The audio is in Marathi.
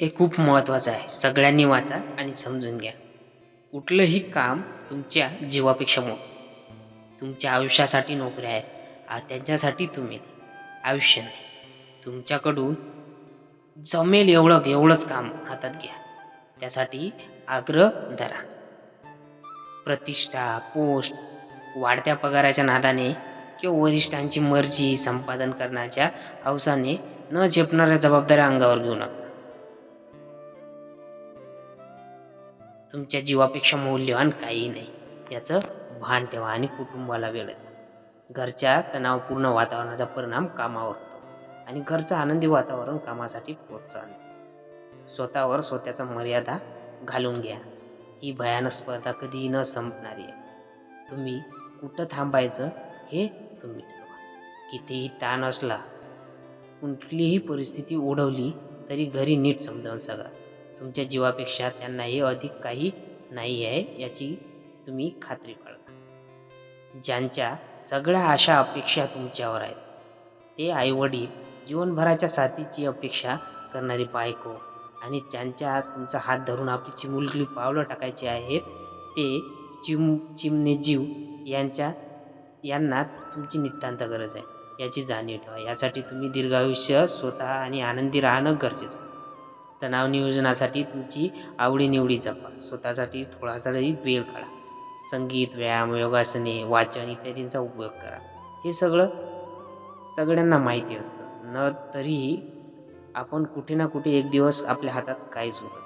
हे खूप महत्त्वाचं आहे. सगळ्यांनी वाचा आणि समजून घ्या. कुठलंही काम तुमच्या जीवापेक्षा मोठं. तुमच्या आयुष्यासाठी नोकऱ्या आहेत. त्यांच्यासाठी तुम्ही. आयुष्य नाही. तुमच्याकडून जमेल एवढं एवढंच काम हातात घ्या. त्यासाठी आग्रह धरा. प्रतिष्ठा पोस्ट वाढत्या पगाराच्या नादाने किंवा वरिष्ठांची मर्जी संपादन करण्याच्या हौसाने न झेपणाऱ्या जबाबदाऱ्या अंगावर घेऊ नका. तुमच्या जीवापेक्षा मौल्यवान काही नाही. याचं भान ठेवा आणि कुटुंबाला वेळ द्या. घरच्या तणावपूर्ण वातावरणाचा परिणाम कामावर होतो आणि घरचं आनंदी वातावरण कामासाठी प्रोत्साहन स्वतःवर स्वतःचा मर्यादा घालून घ्या. ही भयानक स्पर्धा कधीही न संपणारी आहे. तुम्ही कुठं थांबायचं हे तुम्ही ठरवा. कितीही ताण असला कुठलीही परिस्थिती ओढवली तरी घरी नीट समजावून सगळा तुमच्या जीवापेक्षा त्यांना हे अधिक काही नाही आहे याची तुम्ही खात्री बाळगा ज्यांच्या सगळ्या आशा अपेक्षा तुमच्यावर आहेत ते आईवडील जीवनभराच्या साथीची अपेक्षा करणारी बायको आणि ज्यांच्या तुमचा हात धरून आपली चिमुलकी पावलं टाकायची आहेत ते चिम चिमणे जीव यांच्या यांना तुमची नितांत गरज आहे याची जाणीव ठेवा. यासाठी तुम्ही दीर्घायुष्य स्वतः आणि आनंदी राहणं गरजेचं आहे. तणाव नियोजनासाठी तुमची आवडीनिवडी जपा. स्वतःसाठी थोडासा तरी वेळ काढा. संगीत व्यायाम योगासने वाचन इत्यादींचा उपयोग करा. हे सगळं सगळ्यांना माहिती असतं. न तरीही आपण कुठे ना कुठे एक दिवस आपल्या हातात काहीच उरत